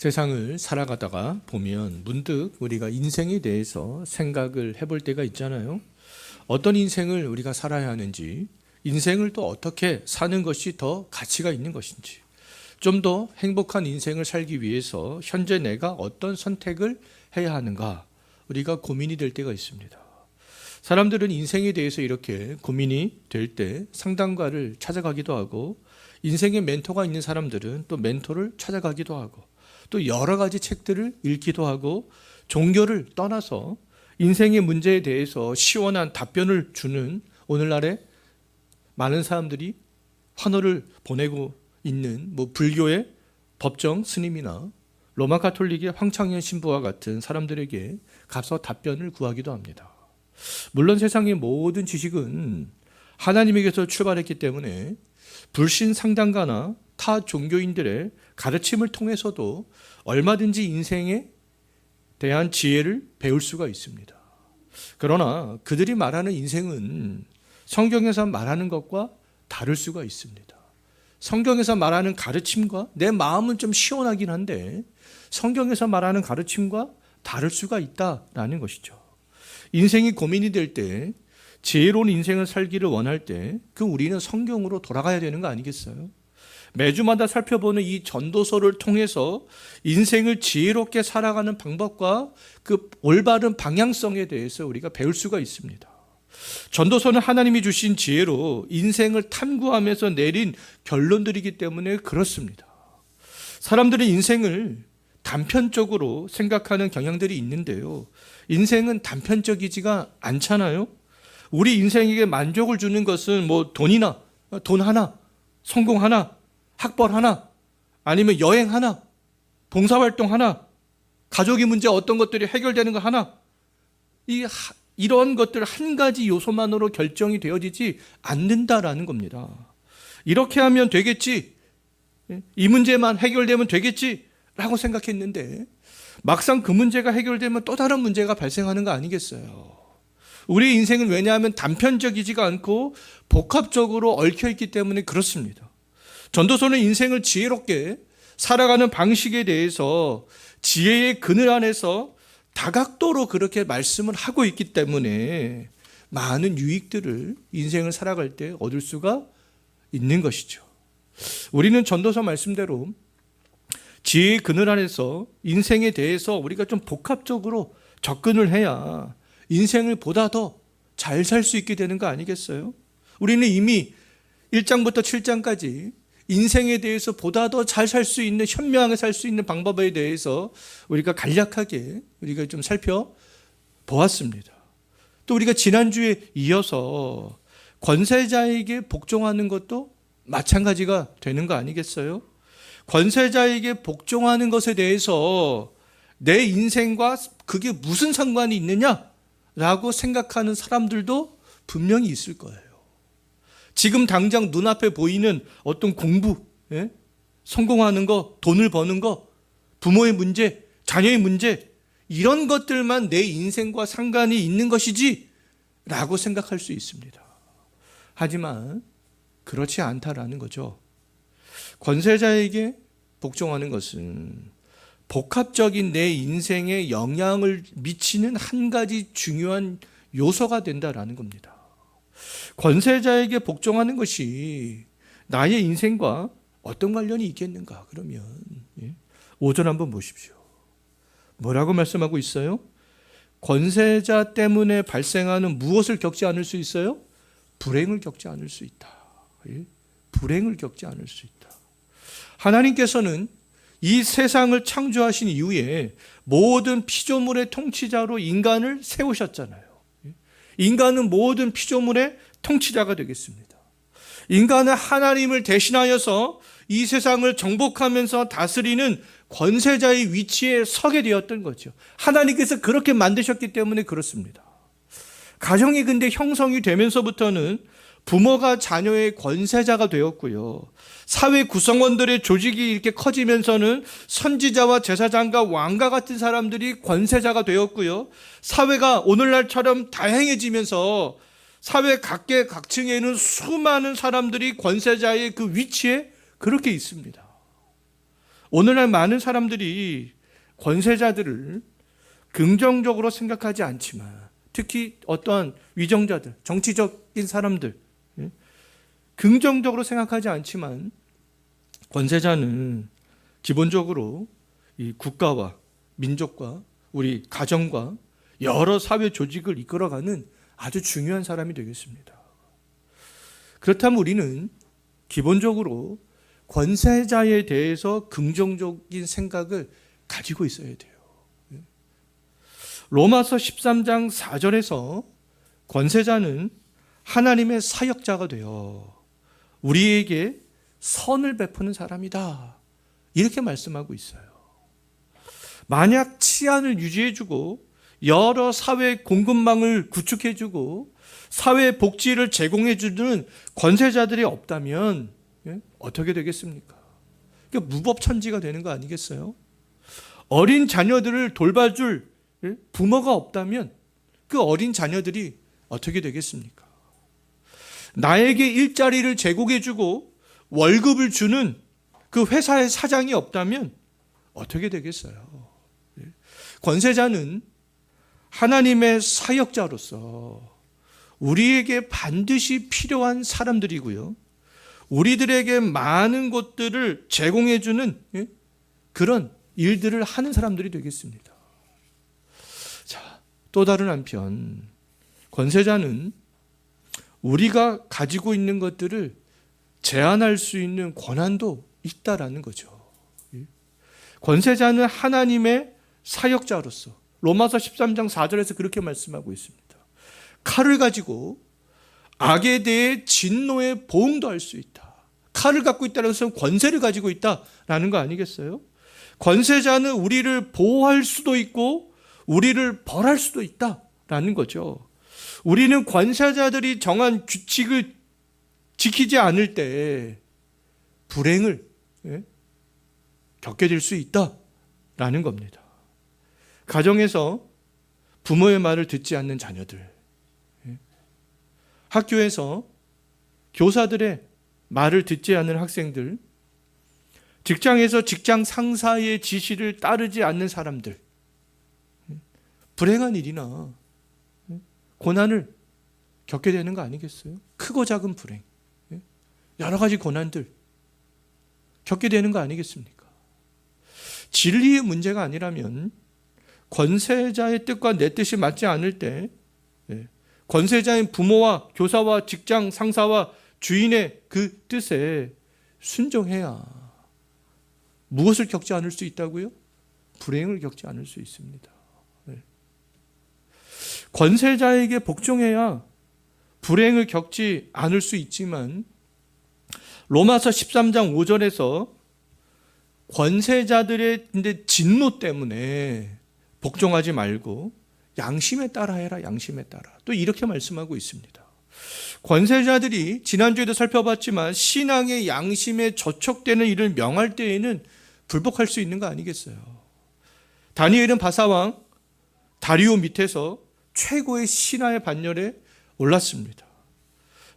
세상을 살아가다가 보면 문득 우리가 인생에 대해서 생각을 해볼 때가 있잖아요. 어떤 인생을 우리가 살아야 하는지, 인생을 또 어떻게 사는 것이 더 가치가 있는 것인지, 좀 더 행복한 인생을 살기 위해서 현재 내가 어떤 선택을 해야 하는가, 우리가 고민이 될 때가 있습니다. 사람들은 인생에 대해서 이렇게 고민이 될 때 상담가를 찾아가기도 하고, 인생의 멘토가 있는 사람들은 또 멘토를 찾아가기도 하고, 또 여러 가지 책들을 읽기도 하고 종교를 떠나서 인생의 문제에 대해서 시원한 답변을 주는 오늘날에 많은 사람들이 환호를 보내고 있는 뭐 불교의 법정 스님이나 로마 가톨릭의 황창현 신부와 같은 사람들에게 가서 답변을 구하기도 합니다. 물론 세상의 모든 지식은 하나님에게서 출발했기 때문에 불신 상담가나 타 종교인들의 가르침을 통해서도 얼마든지 인생에 대한 지혜를 배울 수가 있습니다. 그러나 그들이 말하는 인생은 성경에서 말하는 것과 다를 수가 있습니다. 성경에서 말하는 가르침과 내 마음은 좀 시원하긴 한데 성경에서 말하는 가르침과 다를 수가 있다라는 것이죠. 인생이 고민이 될 때 지혜로운 인생을 살기를 원할 때 그 우리는 성경으로 돌아가야 되는 거 아니겠어요? 매주마다 살펴보는 이 전도서를 통해서 인생을 지혜롭게 살아가는 방법과 그 올바른 방향성에 대해서 우리가 배울 수가 있습니다. 전도서는 하나님이 주신 지혜로 인생을 탐구하면서 내린 결론들이기 때문에 그렇습니다. 사람들은 인생을 단편적으로 생각하는 경향들이 있는데요. 인생은 단편적이지가 않잖아요. 우리 인생에게 만족을 주는 것은 뭐 돈이나 돈 하나, 성공 하나, 학벌 하나, 아니면 여행 하나, 봉사활동 하나, 가족의 문제 어떤 것들이 해결되는 거 하나, 이 하- 이런 것들 한 가지 요소만으로 결정이 되어지지 않는다라는 겁니다. 이렇게 하면 되겠지, 이 문제만 해결되면 되겠지 라고 생각했는데 막상 그 문제가 해결되면 또 다른 문제가 발생하는 거 아니겠어요? 우리 인생은 왜냐하면 단편적이지가 않고 복합적으로 얽혀 있기 때문에 그렇습니다. 전도서는 인생을 지혜롭게 살아가는 방식에 대해서 지혜의 그늘 안에서 다각도로 그렇게 말씀을 하고 있기 때문에 많은 유익들을 인생을 살아갈 때 얻을 수가 있는 것이죠. 우리는 전도서 말씀대로 지혜의 그늘 안에서 인생에 대해서 우리가 좀 복합적으로 접근을 해야 인생을 보다 더 잘 살 수 있게 되는 거 아니겠어요? 우리는 이미 1장부터 7장까지 인생에 대해서 보다 더 잘 살 수 있는 현명하게 살 수 있는 방법에 대해서 우리가 간략하게 우리가 좀 살펴 보았습니다. 또 우리가 지난주에 이어서 권세자에게 복종하는 것도 마찬가지가 되는 거 아니겠어요? 권세자에게 복종하는 것에 대해서 내 인생과 그게 무슨 상관이 있느냐라고 생각하는 사람들도 분명히 있을 거예요. 지금 당장 눈앞에 보이는 어떤 공부, 예? 성공하는 거, 돈을 버는 거, 부모의 문제, 자녀의 문제, 이런 것들만 내 인생과 상관이 있는 것이지 라고 생각할 수 있습니다. 하지만 그렇지 않다라는 거죠. 권세자에게 복종하는 것은 복합적인 내 인생에 영향을 미치는 한 가지 중요한 요소가 된다라는 겁니다. 권세자에게 복종하는 것이 나의 인생과 어떤 관련이 있겠는가? 그러면 예. 5절 한번 보십시오. 뭐라고 말씀하고 있어요? 권세자 때문에 발생하는 무엇을 겪지 않을 수 있어요? 불행을 겪지 않을 수 있다. 예. 불행을 겪지 않을 수 있다. 하나님께서는 이 세상을 창조하신 이후에 모든 피조물의 통치자로 인간을 세우셨잖아요. 예. 인간은 모든 피조물의 통치자가 되겠습니다. 인간은 하나님을 대신하여서 이 세상을 정복하면서 다스리는 권세자의 위치에 서게 되었던 거죠. 하나님께서 그렇게 만드셨기 때문에 그렇습니다. 가정이 근데 형성이 되면서부터는 부모가 자녀의 권세자가 되었고요. 사회 구성원들의 조직이 이렇게 커지면서는 선지자와 제사장과 왕과 같은 사람들이 권세자가 되었고요. 사회가 오늘날처럼 다양해지면서 사회 각계 각층에는 수많은 사람들이 권세자의 그 위치에 그렇게 있습니다. 오늘날 많은 사람들이 권세자들을 긍정적으로 생각하지 않지만 특히 어떠한 위정자들, 정치적인 사람들 예? 긍정적으로 생각하지 않지만 권세자는 기본적으로 이 국가와 민족과 우리 가정과 여러 사회 조직을 이끌어가는 아주 중요한 사람이 되겠습니다. 그렇다면 우리는 기본적으로 권세자에 대해서 긍정적인 생각을 가지고 있어야 돼요. 로마서 13장 4절에서 권세자는 하나님의 사역자가 되어 우리에게 선을 베푸는 사람이다. 이렇게 말씀하고 있어요. 만약 치안을 유지해주고 여러 사회 공급망을 구축해주고 사회 복지를 제공해주는 권세자들이 없다면 예? 어떻게 되겠습니까? 그러니까 무법천지가 되는 거 아니겠어요? 어린 자녀들을 돌봐줄 예? 부모가 없다면 그 어린 자녀들이 어떻게 되겠습니까? 나에게 일자리를 제공해주고 월급을 주는 그 회사의 사장이 없다면 어떻게 되겠어요? 예? 권세자는 하나님의 사역자로서 우리에게 반드시 필요한 사람들이고요. 우리들에게 많은 것들을 제공해주는 예? 그런 일들을 하는 사람들이 되겠습니다. 자, 또 다른 한편, 권세자는 우리가 가지고 있는 것들을 제한할 수 있는 권한도 있다라는 거죠. 예? 권세자는 하나님의 사역자로서 로마서 13장 4절에서 그렇게 말씀하고 있습니다. 칼을 가지고 악에 대해 진노의 보응도 할 수 있다. 칼을 갖고 있다는 것은 권세를 가지고 있다라는 거 아니겠어요? 권세자는 우리를 보호할 수도 있고 우리를 벌할 수도 있다라는 거죠. 우리는 권세자들이 정한 규칙을 지키지 않을 때 불행을 예? 겪게 될 수 있다라는 겁니다. 가정에서 부모의 말을 듣지 않는 자녀들, 예? 학교에서 교사들의 말을 듣지 않는 학생들, 직장에서 직장 상사의 지시를 따르지 않는 사람들, 예? 불행한 일이나 예? 고난을 겪게 되는 거 아니겠어요? 크고 작은 불행, 여러 가지 고난들 겪게 되는 거 아니겠습니까? 진리의 문제가 아니라면 권세자의 뜻과 내 뜻이 맞지 않을 때 예, 권세자인 부모와 교사와 직장 상사와 주인의 그 뜻에 순종해야 무엇을 겪지 않을 수 있다고요? 불행을 겪지 않을 수 있습니다. 예. 권세자에게 복종해야 불행을 겪지 않을 수 있지만 로마서 13장 5절에서 권세자들의 진노 때문에 복종하지 말고 양심에 따라 해라, 양심에 따라. 또 이렇게 말씀하고 있습니다. 권세자들이 지난주에도 살펴봤지만 신앙의 양심에 저촉되는 일을 명할 때에는 불복할 수 있는 거 아니겠어요? 다니엘은 바사왕 다리오 밑에서 최고의 신하의 반열에 올랐습니다.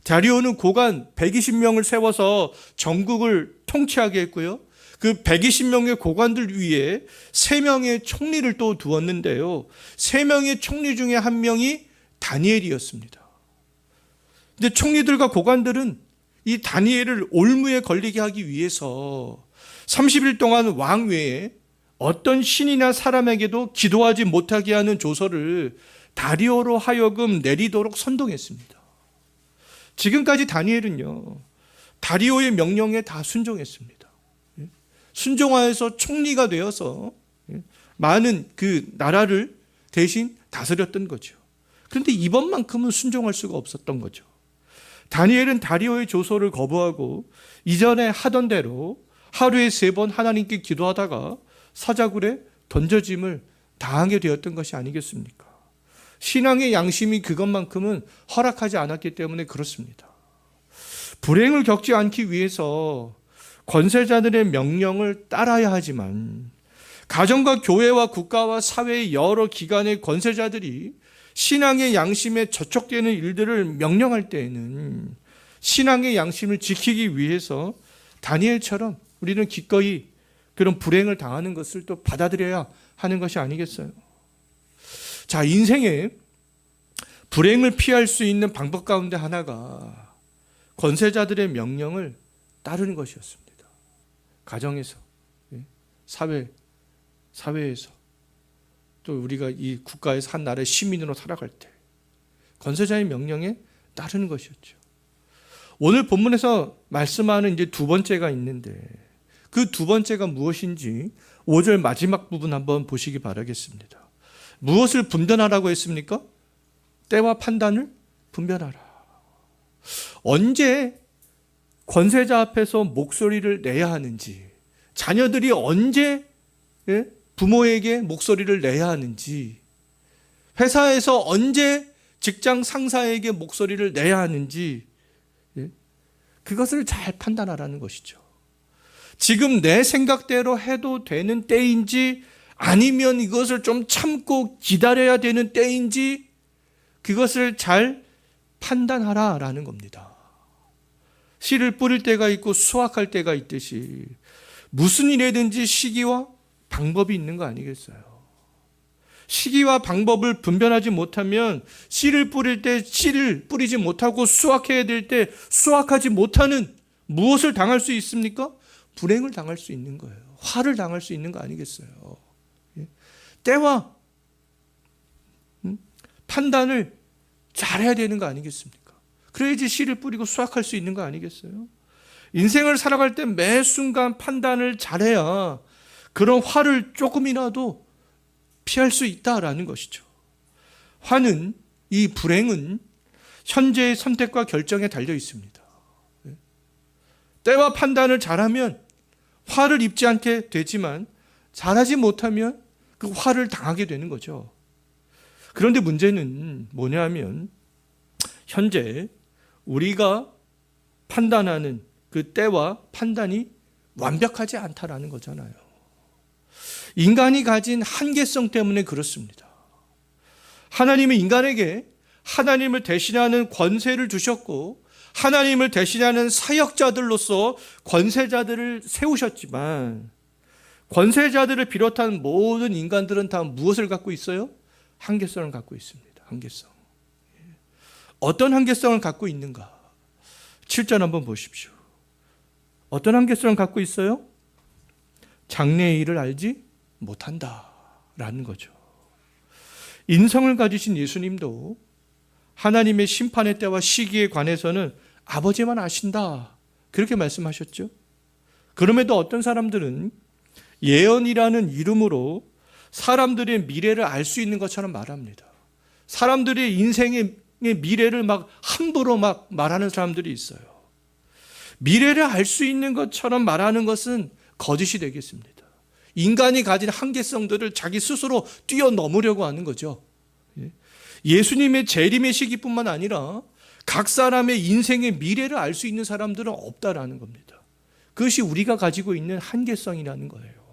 다리오는 고관 120명을 세워서 전국을 통치하게 했고요. 그 120명의 고관들 위에 3명의 총리를 또 두었는데요. 3명의 총리 중에 한 명이 다니엘이었습니다. 근데 총리들과 고관들은 이 다니엘을 올무에 걸리게 하기 위해서 30일 동안 왕 외에 어떤 신이나 사람에게도 기도하지 못하게 하는 조서를 다리오로 하여금 내리도록 선동했습니다. 지금까지 다니엘은요, 다리오의 명령에 다 순종했습니다. 순종하여서 총리가 되어서 많은 그 나라를 대신 다스렸던 거죠. 그런데 이번만큼은 순종할 수가 없었던 거죠. 다니엘은 다리오의 조소를 거부하고 이전에 하던 대로 하루에 세 번 하나님께 기도하다가 사자굴에 던져짐을 당하게 되었던 것이 아니겠습니까? 신앙의 양심이 그것만큼은 허락하지 않았기 때문에 그렇습니다. 불행을 겪지 않기 위해서 권세자들의 명령을 따라야 하지만 가정과 교회와 국가와 사회의 여러 기관의 권세자들이 신앙의 양심에 저촉되는 일들을 명령할 때에는 신앙의 양심을 지키기 위해서 다니엘처럼 우리는 기꺼이 그런 불행을 당하는 것을 또 받아들여야 하는 것이 아니겠어요? 자, 인생에 불행을 피할 수 있는 방법 가운데 하나가 권세자들의 명령을 따르는 것이었습니다. 가정에서, 예, 사회, 사회에서, 또 우리가 이 국가에서 한 나라의 시민으로 살아갈 때 권세자의 명령에 따르는 것이었죠. 오늘 본문에서 말씀하는 이제 두 번째가 있는데 그 두 번째가 무엇인지 5절 마지막 부분 한번 보시기 바라겠습니다. 무엇을 분별하라고 했습니까? 때와 판단을 분별하라. 언제 권세자 앞에서 목소리를 내야 하는지, 자녀들이 언제 예? 부모에게 목소리를 내야 하는지, 회사에서 언제 직장 상사에게 목소리를 내야 하는지, 예? 그것을 잘 판단하라는 것이죠. 지금 내 생각대로 해도 되는 때인지, 아니면 이것을 좀 참고 기다려야 되는 때인지, 그것을 잘 판단하라라는 겁니다. 씨를 뿌릴 때가 있고 수확할 때가 있듯이 무슨 일에든지 시기와 방법이 있는 거 아니겠어요? 시기와 방법을 분별하지 못하면 씨를 뿌릴 때 씨를 뿌리지 못하고 수확해야 될 때 수확하지 못하는 무엇을 당할 수 있습니까? 불행을 당할 수 있는 거예요. 화를 당할 수 있는 거 아니겠어요? 예? 때와 음? 판단을 잘해야 되는 거 아니겠습니까? 그래야지 씨를 뿌리고 수확할 수 있는 거 아니겠어요? 인생을 살아갈 때 매 순간 판단을 잘해야 그런 화를 조금이라도 피할 수 있다라는 것이죠. 화는 이 불행은 현재의 선택과 결정에 달려 있습니다. 때와 판단을 잘하면 화를 입지 않게 되지만 잘하지 못하면 그 화를 당하게 되는 거죠. 그런데 문제는 뭐냐면 현재 우리가 판단하는 그 때와 판단이 완벽하지 않다라는 거잖아요. 인간이 가진 한계성 때문에 그렇습니다. 하나님은 인간에게 하나님을 대신하는 권세를 주셨고 하나님을 대신하는 사역자들로서 권세자들을 세우셨지만 권세자들을 비롯한 모든 인간들은 다 무엇을 갖고 있어요? 한계성을 갖고 있습니다. 한계성. 어떤 한계성을 갖고 있는가? 7절 한번 보십시오. 어떤 한계성을 갖고 있어요? 장래의 일을 알지 못한다. 라는 거죠. 인성을 가지신 예수님도 하나님의 심판의 때와 시기에 관해서는 아버지만 아신다. 그렇게 말씀하셨죠. 그럼에도 어떤 사람들은 예언이라는 이름으로 사람들의 미래를 알 수 있는 것처럼 말합니다. 사람들의 인생의 미래를 막 함부로 막 말하는 사람들이 있어요. 미래를 알 수 있는 것처럼 말하는 것은 거짓이 되겠습니다. 인간이 가진 한계성들을 자기 스스로 뛰어넘으려고 하는 거죠. 예. 예수님의 재림의 시기뿐만 아니라 각 사람의 인생의 미래를 알 수 있는 사람들은 없다라는 겁니다. 그것이 우리가 가지고 있는 한계성이라는 거예요.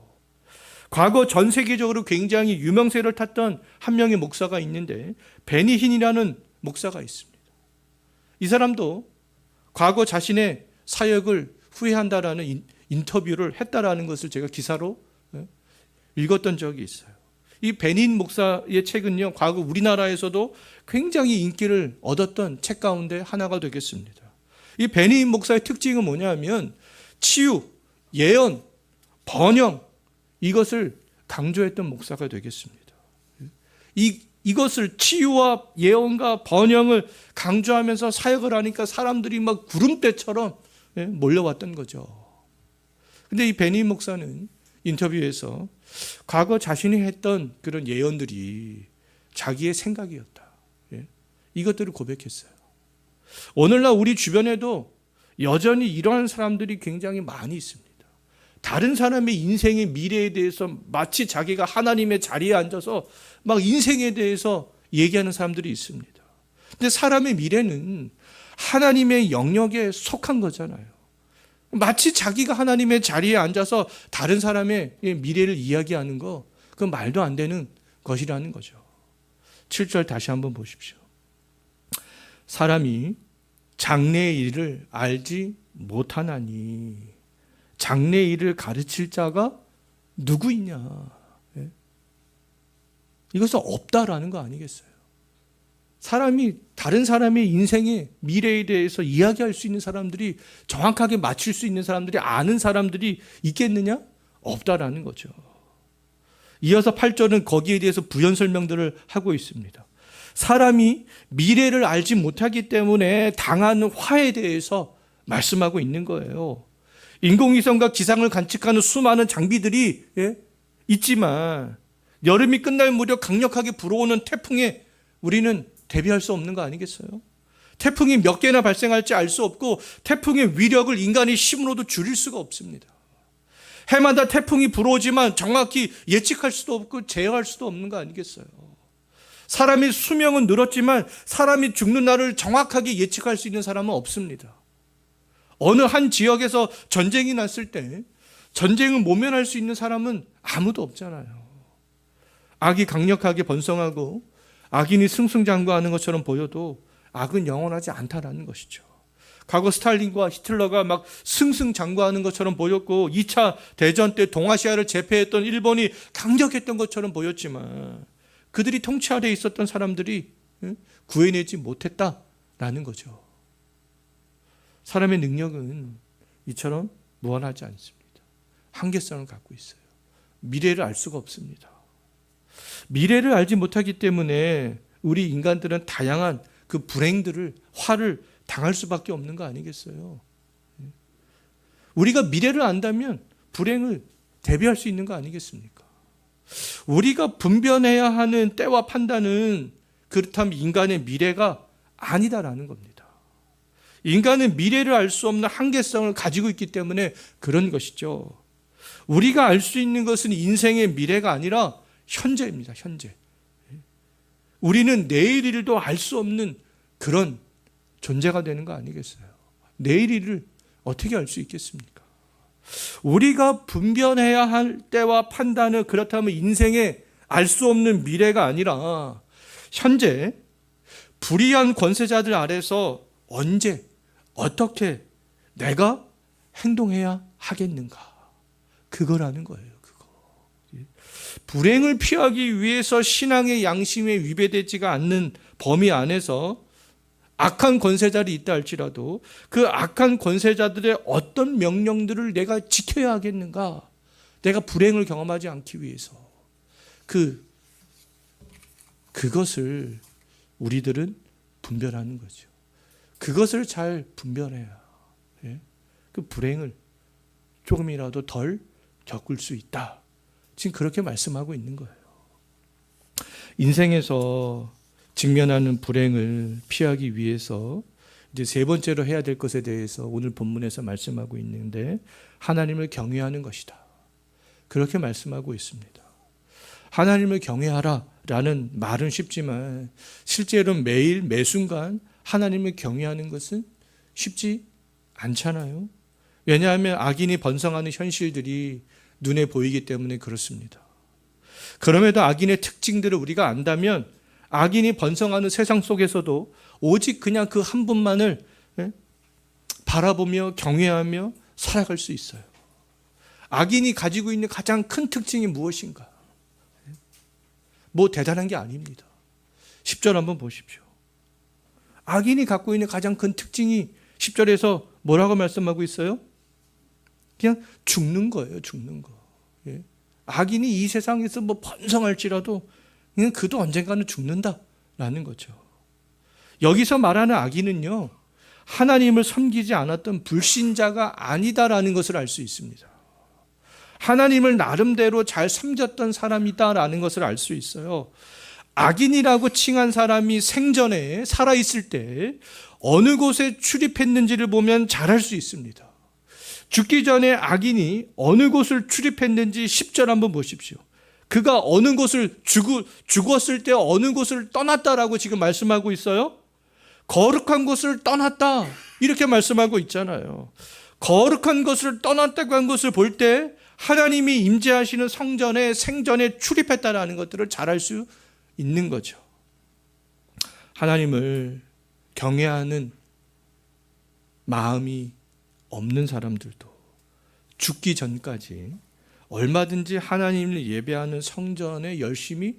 과거 전 세계적으로 굉장히 유명세를 탔던 한 명의 목사가 있는데 베니힌이라는 목사가 있습니다. 이 사람도 과거 자신의 사역을 후회한다라는 인터뷰를 했다라는 것을 제가 기사로 예, 읽었던 적이 있어요. 이 베닌 목사의 책은요, 과거 우리나라에서도 굉장히 인기를 얻었던 책 가운데 하나가 되겠습니다. 이 베닌 목사의 특징은 뭐냐면 치유, 예언, 번영 이것을 강조했던 목사가 되겠습니다. 이 이것을 치유와 예언과 번영을 강조하면서 사역을 하니까 사람들이 막 구름대처럼 예, 몰려왔던 거죠. 근데 이 베니 목사는 인터뷰에서 과거 자신이 했던 그런 예언들이 자기의 생각이었다. 예, 이것들을 고백했어요. 오늘날 우리 주변에도 여전히 이러한 사람들이 굉장히 많이 있습니다. 다른 사람의 인생의 미래에 대해서 마치 자기가 하나님의 자리에 앉아서 막 인생에 대해서 얘기하는 사람들이 있습니다. 근데 사람의 미래는 하나님의 영역에 속한 거잖아요. 마치 자기가 하나님의 자리에 앉아서 다른 사람의 미래를 이야기하는 거, 그건 말도 안 되는 것이라는 거죠. 7절 다시 한번 보십시오. 사람이 장래의 일을 알지 못하나니 장래 일을 가르칠 자가 누구 있냐? 예? 이것은 없다라는 거 아니겠어요? 사람이 다른 사람의 인생의 미래에 대해서 이야기할 수 있는 사람들이 정확하게 맞출 수 있는 사람들이 아는 사람들이 있겠느냐? 없다라는 거죠. 이어서 8절은 거기에 대해서 부연 설명들을 하고 있습니다. 사람이 미래를 알지 못하기 때문에 당하는 화에 대해서 말씀하고 있는 거예요. 인공위성과 기상을 관측하는 수많은 장비들이 예? 있지만 여름이 끝날 무렵 강력하게 불어오는 태풍에 우리는 대비할 수 없는 거 아니겠어요? 태풍이 몇 개나 발생할지 알 수 없고 태풍의 위력을 인간의 힘으로도 줄일 수가 없습니다. 해마다 태풍이 불어오지만 정확히 예측할 수도 없고 제어할 수도 없는 거 아니겠어요? 사람의 수명은 늘었지만 사람이 죽는 날을 정확하게 예측할 수 있는 사람은 없습니다. 어느 한 지역에서 전쟁이 났을 때 전쟁을 모면할 수 있는 사람은 아무도 없잖아요. 악이 강력하게 번성하고 악인이 승승장구하는 것처럼 보여도 악은 영원하지 않다라는 것이죠. 과거 스탈린과 히틀러가 막 승승장구하는 것처럼 보였고 2차 대전 때 동아시아를 제패했던 일본이 강력했던 것처럼 보였지만 그들이 통치 아래 있었던 사람들이 구해내지 못했다라는 거죠. 사람의 능력은 이처럼 무한하지 않습니다. 한계성을 갖고 있어요. 미래를 알 수가 없습니다. 미래를 알지 못하기 때문에 우리 인간들은 다양한 그 불행들을 화를 당할 수밖에 없는 거 아니겠어요? 우리가 미래를 안다면 불행을 대비할 수 있는 거 아니겠습니까? 우리가 분별해야 하는 때와 판단은 그렇다면 인간의 미래가 아니다라는 겁니다. 인간은 미래를 알 수 없는 한계성을 가지고 있기 때문에 그런 것이죠. 우리가 알 수 있는 것은 인생의 미래가 아니라 현재입니다. 현재. 우리는 내일 일도 알 수 없는 그런 존재가 되는 거 아니겠어요? 내일 일을 어떻게 알 수 있겠습니까? 우리가 분별해야 할 때와 판단은 그렇다면 인생에 알수 없는 미래가 아니라 현재 불의한 권세자들 아래서 언제 어떻게 내가 행동해야 하겠는가? 그거라는 거예요. 그거. 불행을 피하기 위해서 신앙의 양심에 위배되지가 않는 범위 안에서 악한 권세자들이 있다 할지라도 그 악한 권세자들의 어떤 명령들을 내가 지켜야 하겠는가? 내가 불행을 경험하지 않기 위해서 그 그것을 우리들은 분별하는 거죠. 그것을 잘 분별해야 예? 그 불행을 조금이라도 덜 겪을 수 있다. 지금 그렇게 말씀하고 있는 거예요. 인생에서 직면하는 불행을 피하기 위해서 이제 세 번째로 해야 될 것에 대해서 오늘 본문에서 말씀하고 있는데 하나님을 경외하는 것이다. 그렇게 말씀하고 있습니다. 하나님을 경외하라 라는 말은 쉽지만 실제로 매일 매 순간 하나님을 경외하는 것은 쉽지 않잖아요. 왜냐하면 악인이 번성하는 현실들이 눈에 보이기 때문에 그렇습니다. 그럼에도 악인의 특징들을 우리가 안다면 악인이 번성하는 세상 속에서도 오직 그냥 그 한 분만을 예, 바라보며 경외하며 살아갈 수 있어요. 악인이 가지고 있는 가장 큰 특징이 무엇인가? 뭐 대단한 게 아닙니다. 10절 한번 보십시오. 악인이 갖고 있는 가장 큰 특징이 10절에서 뭐라고 말씀하고 있어요? 그냥 죽는 거예요, 죽는 거. 예. 악인이 이 세상에서 뭐 번성할지라도 그냥 그도 언젠가는 죽는다라는 거죠. 여기서 말하는 악인은요, 하나님을 섬기지 않았던 불신자가 아니다라는 것을 알 수 있습니다. 하나님을 나름대로 잘 섬겼던 사람이다라는 것을 알 수 있어요. 악인이라고 칭한 사람이 생전에 살아있을 때 어느 곳에 출입했는지를 보면 잘 알 수 있습니다. 죽기 전에 악인이 어느 곳을 출입했는지 10절 한번 보십시오. 그가 어느 곳을 죽, 죽었을 때 어느 곳을 떠났다라고 지금 말씀하고 있어요? 거룩한 곳을 떠났다. 이렇게 말씀하고 있잖아요. 거룩한 것을 떠났다고 한 것을 볼 때 하나님이 임재하시는 성전에 생전에 출입했다라는 것들을 잘 알 수 있는 거죠. 하나님을 경외하는 마음이 없는 사람들도 죽기 전까지 얼마든지 하나님을 예배하는 성전에 열심히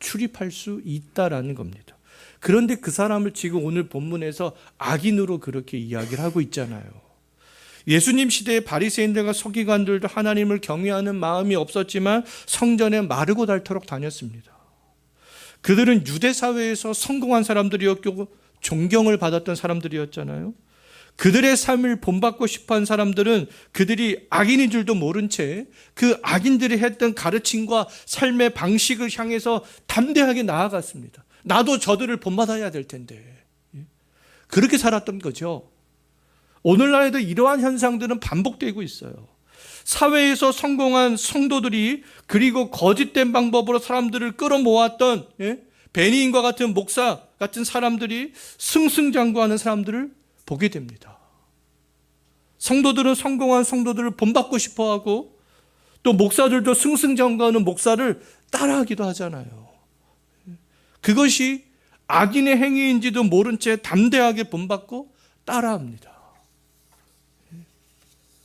출입할 수 있다라는 겁니다. 그런데 그 사람을 지금 오늘 본문에서 악인으로 그렇게 이야기를 하고 있잖아요. 예수님 시대의 바리새인들과 서기관들도 하나님을 경외하는 마음이 없었지만 성전에 마르고 닳도록 다녔습니다. 그들은 유대 사회에서 성공한 사람들이었고 존경을 받았던 사람들이었잖아요. 그들의 삶을 본받고 싶어 한 사람들은 그들이 악인인 줄도 모른 채 그 악인들이 했던 가르침과 삶의 방식을 향해서 담대하게 나아갔습니다. 나도 저들을 본받아야 될 텐데. 그렇게 살았던 거죠. 오늘날에도 이러한 현상들은 반복되고 있어요. 사회에서 성공한 성도들이 그리고 거짓된 방법으로 사람들을 끌어모았던 예? 베니인과 같은 목사 같은 사람들이 승승장구하는 사람들을 보게 됩니다. 성도들은 성공한 성도들을 본받고 싶어 하고 또 목사들도 승승장구하는 목사를 따라하기도 하잖아요. 그것이 악인의 행위인지도 모른 채 담대하게 본받고 따라합니다.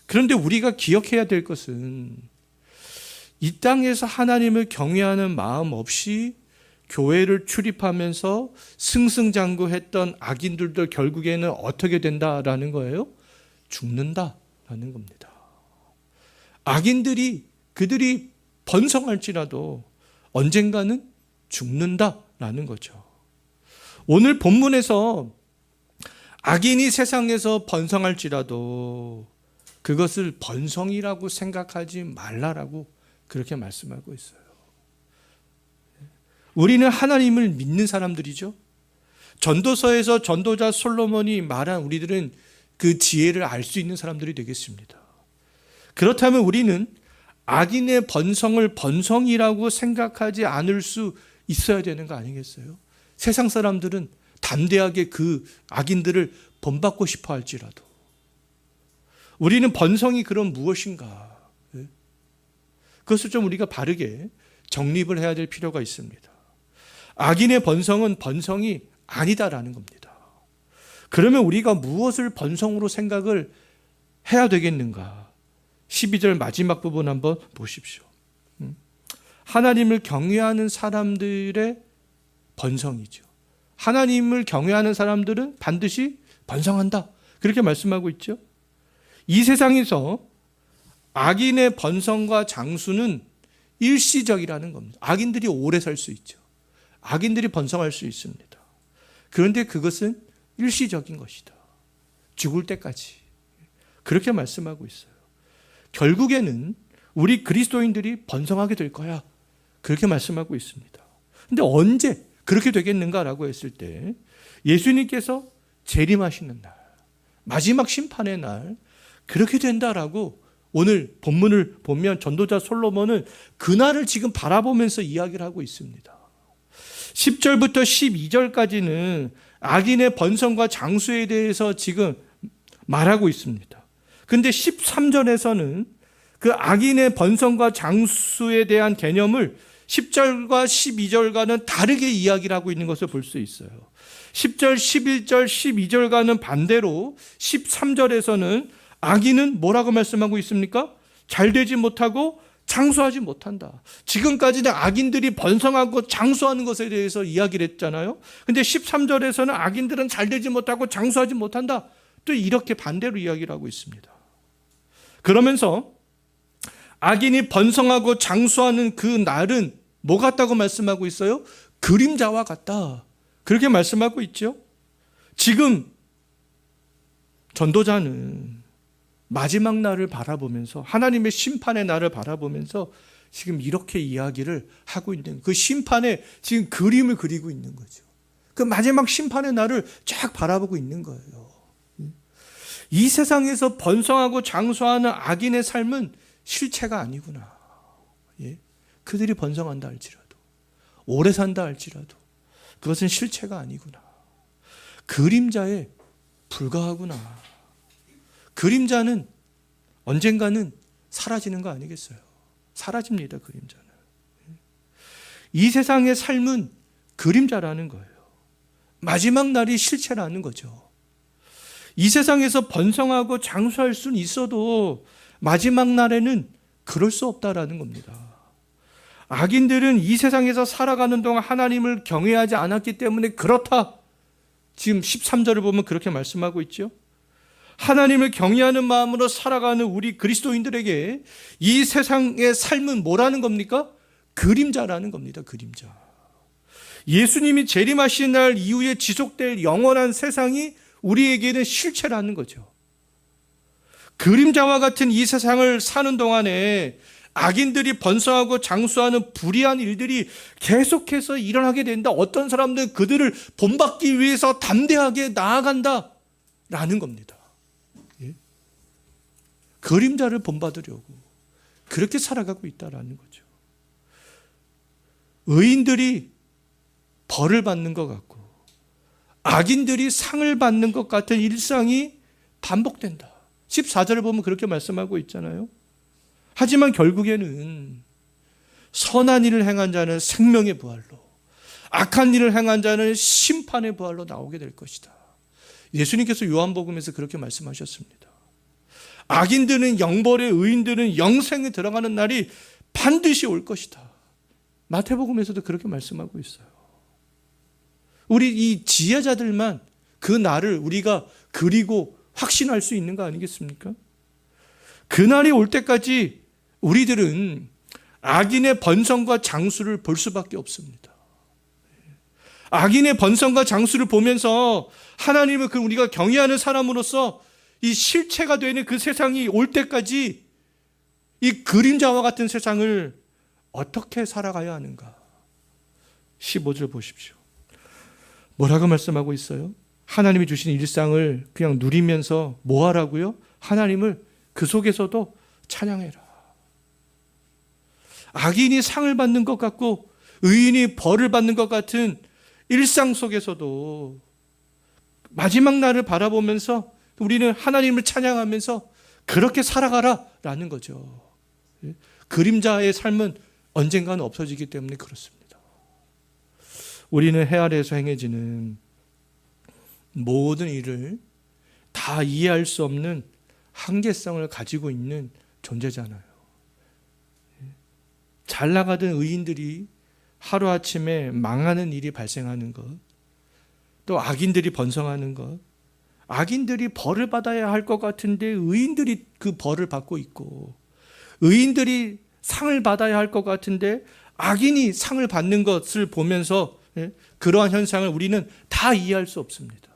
그런데 우리가 기억해야 될 것은 이 땅에서 하나님을 경외하는 마음 없이 교회를 출입하면서 승승장구했던 악인들도 결국에는 어떻게 된다라는 거예요? 죽는다라는 겁니다. 악인들이 그들이 번성할지라도 언젠가는 죽는다라는 거죠. 오늘 본문에서 악인이 세상에서 번성할지라도 그것을 번성이라고 생각하지 말라라고 그렇게 말씀하고 있어요. 우리는 하나님을 믿는 사람들이죠. 전도서에서 전도자 솔로몬이 말한 우리들은 그 지혜를 알 수 있는 사람들이 되겠습니다. 그렇다면 우리는 악인의 번성을 번성이라고 생각하지 않을 수 있어야 되는 거 아니겠어요? 세상 사람들은 담대하게 그 악인들을 본받고 싶어 할지라도 우리는 번성이 그럼 무엇인가? 예? 그것을 좀 우리가 바르게 정립을 해야 될 필요가 있습니다. 악인의 번성은 번성이 아니다라는 겁니다. 그러면 우리가 무엇을 번성으로 생각을 해야 되겠는가? 12절 마지막 부분 한번 보십시오. 음? 하나님을 경외하는 사람들의 번성이죠. 하나님을 경외하는 사람들은 반드시 번성한다. 그렇게 말씀하고 있죠. 이 세상에서 악인의 번성과 장수는 일시적이라는 겁니다. 악인들이 오래 살 수 있죠. 악인들이 번성할 수 있습니다. 그런데 그것은 일시적인 것이다. 죽을 때까지. 그렇게 말씀하고 있어요. 결국에는 우리 그리스도인들이 번성하게 될 거야. 그렇게 말씀하고 있습니다. 근데 언제 그렇게 되겠는가라고 했을 때 예수님께서 재림하시는 날, 마지막 심판의 날, 그렇게 된다라고 오늘 본문을 보면 전도자 솔로몬은 그날을 지금 바라보면서 이야기를 하고 있습니다. 10절부터 12절까지는 악인의 번성과 장수에 대해서 지금 말하고 있습니다. 근데 13절에서는 그 악인의 번성과 장수에 대한 개념을 10절과 12절과는 다르게 이야기를 하고 있는 것을 볼 수 있어요. 10절, 11절, 12절과는 반대로 13절에서는 악인은 뭐라고 말씀하고 있습니까? 잘 되지 못하고 장수하지 못한다. 지금까지는 악인들이 번성하고 장수하는 것에 대해서 이야기를 했잖아요. 근데 13절에서는 악인들은 잘 되지 못하고 장수하지 못한다. 또 이렇게 반대로 이야기를 하고 있습니다. 그러면서 악인이 번성하고 장수하는 그 날은 뭐 같다고 말씀하고 있어요? 그림자와 같다. 그렇게 말씀하고 있죠. 지금 전도자는 마지막 날을 바라보면서 하나님의 심판의 날을 바라보면서 지금 이렇게 이야기를 하고 있는 그 심판의 지금 그림을 그리고 있는 거죠. 그 마지막 심판의 날을 쫙 바라보고 있는 거예요. 이 세상에서 번성하고 장수하는 악인의 삶은 실체가 아니구나. 예? 그들이 번성한다 할지라도, 오래 산다 할지라도, 그것은 실체가 아니구나. 그림자에 불과하구나. 그림자는 언젠가는 사라지는 거 아니겠어요? 사라집니다, 그림자는. 이 세상의 삶은 그림자라는 거예요. 마지막 날이 실체라는 거죠. 이 세상에서 번성하고 장수할 수는 있어도 마지막 날에는 그럴 수 없다라는 겁니다. 악인들은 이 세상에서 살아가는 동안 하나님을 경외하지 않았기 때문에 그렇다. 지금 13절을 보면 그렇게 말씀하고 있죠. 하나님을 경외하는 마음으로 살아가는 우리 그리스도인들에게 이 세상의 삶은 뭐라는 겁니까? 그림자라는 겁니다. 그림자. 예수님이 재림하신 날 이후에 지속될 영원한 세상이 우리에게는 실체라는 거죠. 그림자와 같은 이 세상을 사는 동안에 악인들이 번성하고 장수하는 불의한 일들이 계속해서 일어나게 된다. 어떤 사람들은 그들을 본받기 위해서 담대하게 나아간다. 라는 겁니다. 예? 그림자를 본받으려고 그렇게 살아가고 있다라는 거죠. 의인들이 벌을 받는 것 같고 악인들이 상을 받는 것 같은 일상이 반복된다. 14절을 보면 그렇게 말씀하고 있잖아요. 하지만 결국에는 선한 일을 행한 자는 생명의 부활로 악한 일을 행한 자는 심판의 부활로 나오게 될 것이다. 예수님께서 요한복음에서 그렇게 말씀하셨습니다. 악인들은 영벌에 의인들은 영생에 들어가는 날이 반드시 올 것이다. 마태복음에서도 그렇게 말씀하고 있어요. 우리 이 지혜자들만 그 날을 우리가 그리고 확신할 수 있는 거 아니겠습니까? 그 날이 올 때까지 우리들은 악인의 번성과 장수를 볼 수밖에 없습니다. 악인의 번성과 장수를 보면서 하나님을 그 우리가 경외하는 사람으로서 이 실체가 되는 그 세상이 올 때까지 이 그림자와 같은 세상을 어떻게 살아가야 하는가? 15절 보십시오. 뭐라고 말씀하고 있어요? 하나님이 주신 일상을 그냥 누리면서 뭐 하라고요? 하나님을 그 속에서도 찬양해라. 악인이 상을 받는 것 같고 의인이 벌을 받는 것 같은 일상 속에서도 마지막 날을 바라보면서 우리는 하나님을 찬양하면서 그렇게 살아가라 라는 거죠. 그림자의 삶은 언젠가는 없어지기 때문에 그렇습니다. 우리는 해 아래에서 행해지는 모든 일을 다 이해할 수 없는 한계성을 가지고 있는 존재잖아요. 잘 나가던 의인들이 하루아침에 망하는 일이 발생하는 것, 또 악인들이 번성하는 것, 악인들이 벌을 받아야 할 것 같은데 의인들이 그 벌을 받고 있고, 의인들이 상을 받아야 할 것 같은데 악인이 상을 받는 것을 보면서 예, 그러한 현상을 우리는 다 이해할 수 없습니다.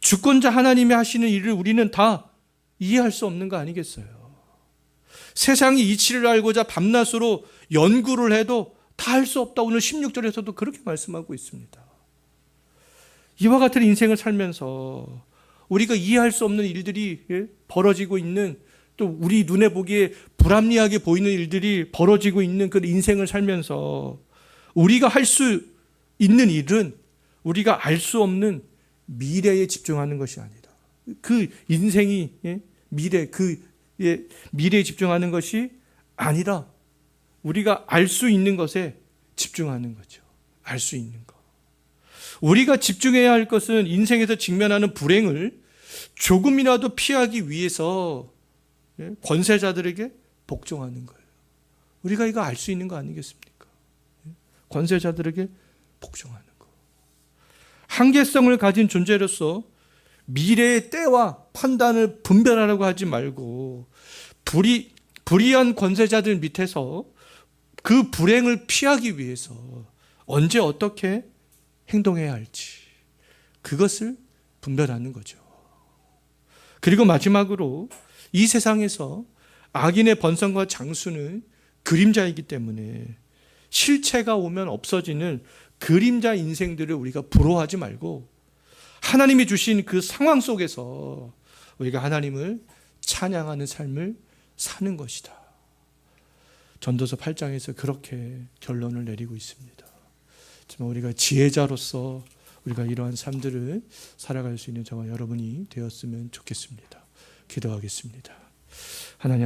주권자 하나님이 하시는 일을 우리는 다 이해할 수 없는 거 아니겠어요? 세상이 이치를 알고자 밤낮으로 연구를 해도 다 할 수 없다. 오늘 16절에서도 그렇게 말씀하고 있습니다. 이와 같은 인생을 살면서 우리가 이해할 수 없는 일들이 예, 벌어지고 있는 또 우리 눈에 보기에 불합리하게 보이는 일들이 벌어지고 있는 그 인생을 살면서 우리가 할 수 있는 일은 우리가 알 수 없는 미래에 집중하는 것이 아니다. 그 인생이 예, 미래 그 예, 미래에 집중하는 것이 아니라 우리가 알 수 있는 것에 집중하는 거죠. 알 수 있는 것. 우리가 집중해야 할 것은 인생에서 직면하는 불행을 조금이라도 피하기 위해서 예, 권세자들에게 복종하는 거예요. 우리가 이거 알 수 있는 거 아니겠습니까? 예, 권세자들에게 복종하는 거. 한계성을 가진 존재로서 미래의 때와 판단을 분별하려고 하지 말고 불이 불의한 권세자들 밑에서 그 불행을 피하기 위해서 언제 어떻게 행동해야 할지 그것을 분별하는 거죠. 그리고 마지막으로 이 세상에서 악인의 번성과 장수는 그림자이기 때문에 실체가 오면 없어지는 그림자 인생들을 우리가 부러워하지 말고 하나님이 주신 그 상황 속에서 우리가 하나님을 찬양하는 삶을 사는 것이다. 전도서 8장에서 그렇게 결론을 내리고 있습니다. 하지만 우리가 지혜자로서 우리가 이러한 삶들을 살아갈 수 있는 저와 여러분이 되었으면 좋겠습니다. 기도하겠습니다. 하나님